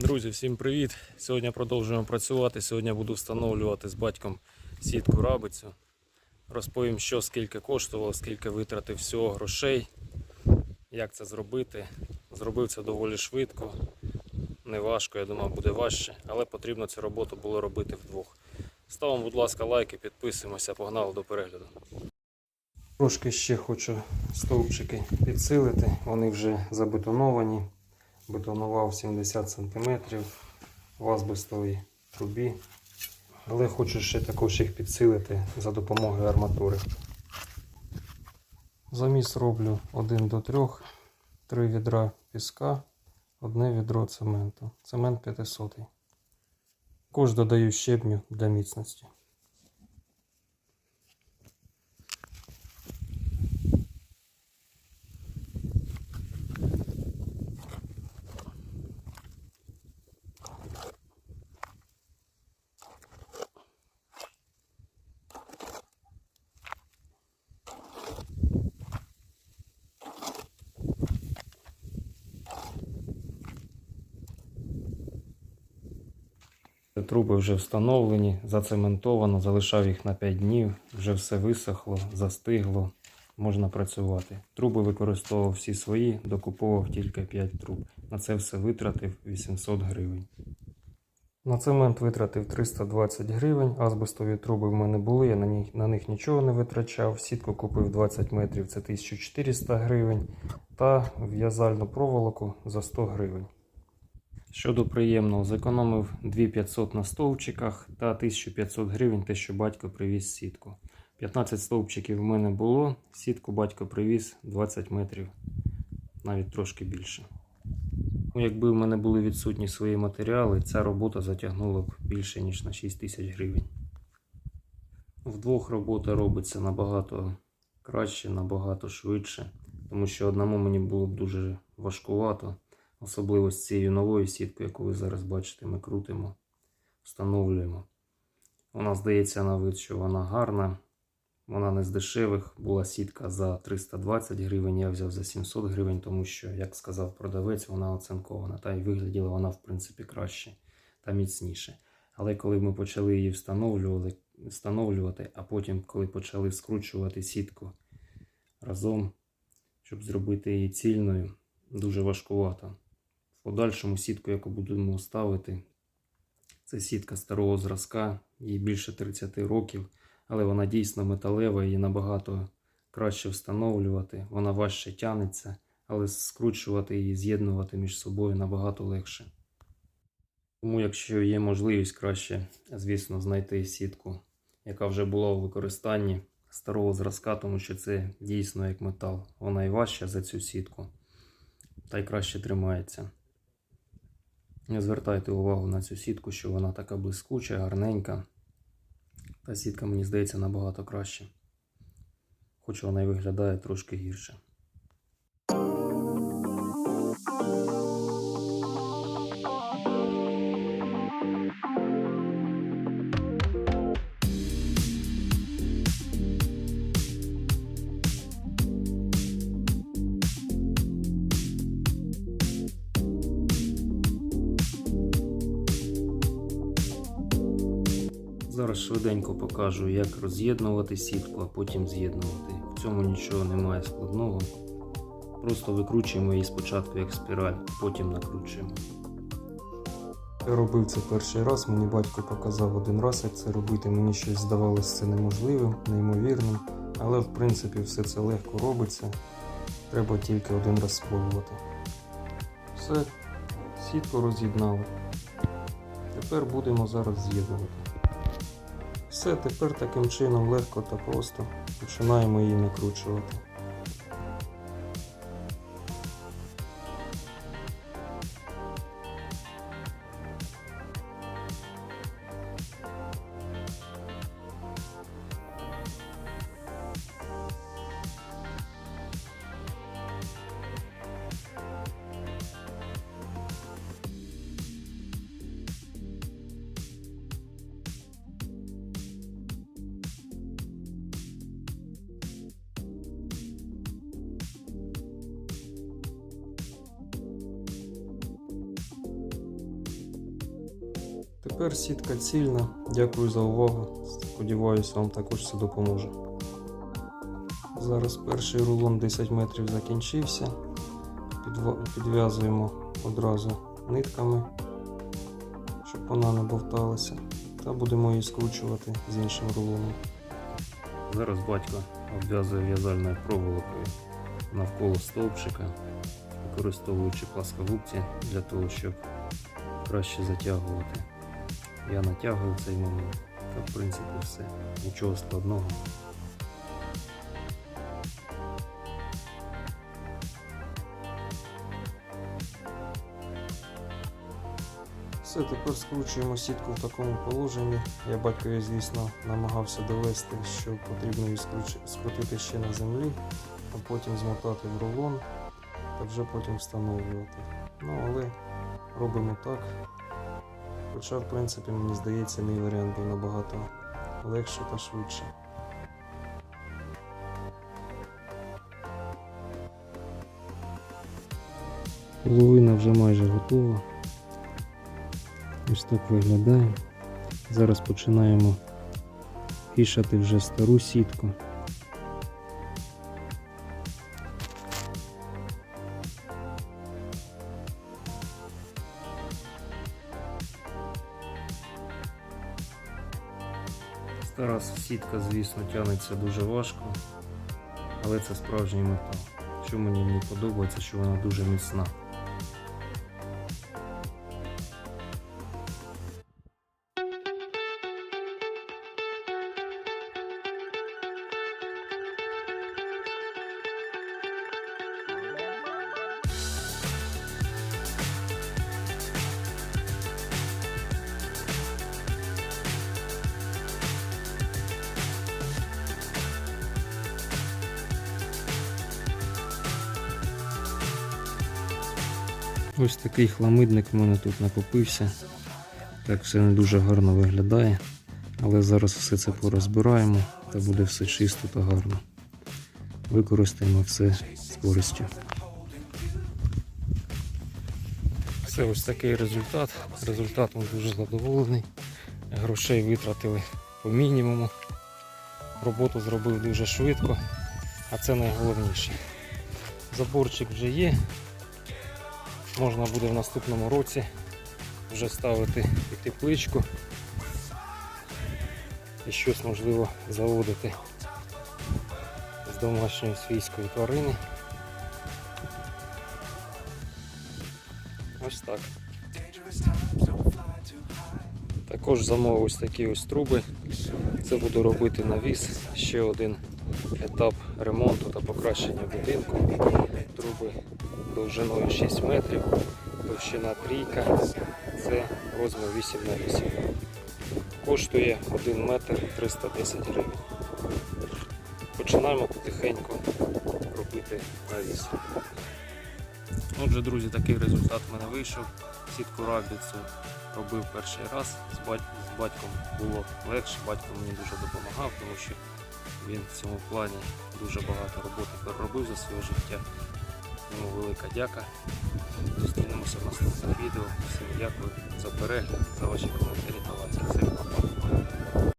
Друзі, всім привіт! Сьогодні продовжуємо працювати. Сьогодні буду встановлювати з батьком сітку рабицю. Розповім, що скільки коштувало, скільки витратив всього грошей, як це зробити. Зробив це доволі швидко, не важко, я думав, буде важче, але потрібно цю роботу було робити вдвох. Ставимо, будь ласка, лайки, підписуємося, погнали до перегляду. Трошки ще хочу стовпчики підсилити, вони вже забетоновані бетонував 70 см в азбестовій трубі. Але хочу ще також їх підсилити за допомогою арматури. Заміс роблю 1 до 3, 3 відра піска, одне відро цементу. Цемент 500. Також додаю щебню для міцності. Труби вже встановлені, зацементовано, залишав їх на 5 днів, вже все висохло, застигло, можна працювати. Труби використовував всі свої, докуповував тільки 5 труб. На це все витратив 800 гривень. На цемент витратив 320 гривень, азбестові труби в мене були, я на них, на них нічого не витрачав. Сітку купив 20 метрів, це 1400 гривень, та в'язальну проволоку за 100 гривень. Щодо приємного, зекономив 2500 на стовпчиках та 1500 гривень те, що батько привіз сітку. 15 стовпчиків в мене було, сітку батько привіз 20 метрів, навіть трошки більше. Ну, якби в мене були відсутні свої матеріали, ця робота затягнула б більше, ніж на 6 тисяч гривень. Вдвох робота робиться набагато краще, набагато швидше, тому що одному мені було б дуже важкувато. Особливо з цією новою сіткою, яку ви зараз бачите, ми крутимо, встановлюємо. Вона здається на вид, що вона гарна. Вона не з дешевих. Була сітка за 320 гривень, я взяв за 700 гривень, тому що, як сказав продавець, вона оцинкована. Та й вигляділа вона, в принципі, краще та міцніше. Але коли ми почали її встановлювати, встановлювати, а потім, коли почали скручувати сітку разом, щоб зробити її цільною, дуже важкувато. Подальшому сітку, яку будемо ставити, це сітка старого зразка, їй більше 30 років, але вона дійсно металева, її набагато краще встановлювати, вона важче тянеться, але скручувати її, з'єднувати між собою набагато легше. Тому, якщо є можливість, краще, звісно, знайти сітку, яка вже була у використанні старого зразка, тому що це дійсно як метал. Вона і важча за цю сітку, та й краще тримається. Не звертайте увагу на цю сітку, що вона така блискуча, гарненька. Та сітка, мені здається, набагато краще. Хоч вона й виглядає трошки гірше. Зараз швиденько покажу, як роз'єднувати сітку, а потім з'єднувати. В цьому нічого немає складного. Просто викручуємо її спочатку як спіраль, потім накручуємо. Я робив це перший раз, мені батько показав один раз, як це робити. Мені щось здавалося це неможливим, неймовірним. Але в принципі все це легко робиться. Треба тільки один раз спробувати. Все, сітку роз'єднали. Тепер будемо зараз з'єднувати. Все, тепер таким чином легко та просто починаємо її накручувати. Тепер сітка цільна. Дякую за увагу. Сподіваюся, вам також це допоможе. Зараз перший рулон 10 метрів закінчився. Підв'язуємо одразу нитками, щоб вона не бовталася. Та будемо її скручувати з іншим рулоном. Зараз батько обв'язує в'язальною проволокою навколо стовпчика, використовуючи пласкогубці для того, щоб краще затягувати. Я натягую цей момент. Та в принципі все. Нічого складного. Все, тепер скручуємо сітку в такому положенні. Я батькові, звісно, намагався довести, що потрібно її скрутити ще на землі, а потім змотати в рулон та вже потім встановлювати. Ну, але робимо так. Хоча, в принципі, мені здається, мій варіант був набагато легше та швидше. Половина вже майже готова. Ось так виглядає. Зараз починаємо вішати вже стару сітку. Сітка, звісно, тягнеться дуже важко, але це справжній метал. Що мені не подобається, що вона дуже міцна. Ось такий хламидник в мене тут накопився. Так все не дуже гарно виглядає. Але зараз все це порозбираємо та буде все чисто та гарно. Використаємо все з користю. Це ось такий результат. Результатом дуже задоволений. Грошей витратили по мінімуму. Роботу зробив дуже швидко, а це найголовніше. Заборчик вже є, можна буде в наступному році вже ставити і тепличку і щось можливо заводити з домашньої свійської тварини. Ось так. Також замовив ось такі ось труби. Це буду робити навіс. Ще один етап ремонту та покращення будинку. Труби довжиною 6 метрів, товщина трійка, це розмір 8 на 8. Коштує 1 метр 310 гривень. Починаємо потихеньку робити навіс. Отже, друзі, такий результат в мене вийшов. Сітку рабіцу робив перший раз. З, батьком було легше, батько мені дуже допомагав, тому що він в цьому плані дуже багато роботи переробив за своє життя. Йому велика дяка. Зустрінемося в наступних відео. Всім дякую за перегляд, за ваші коментарі та лайки. Всім па-па.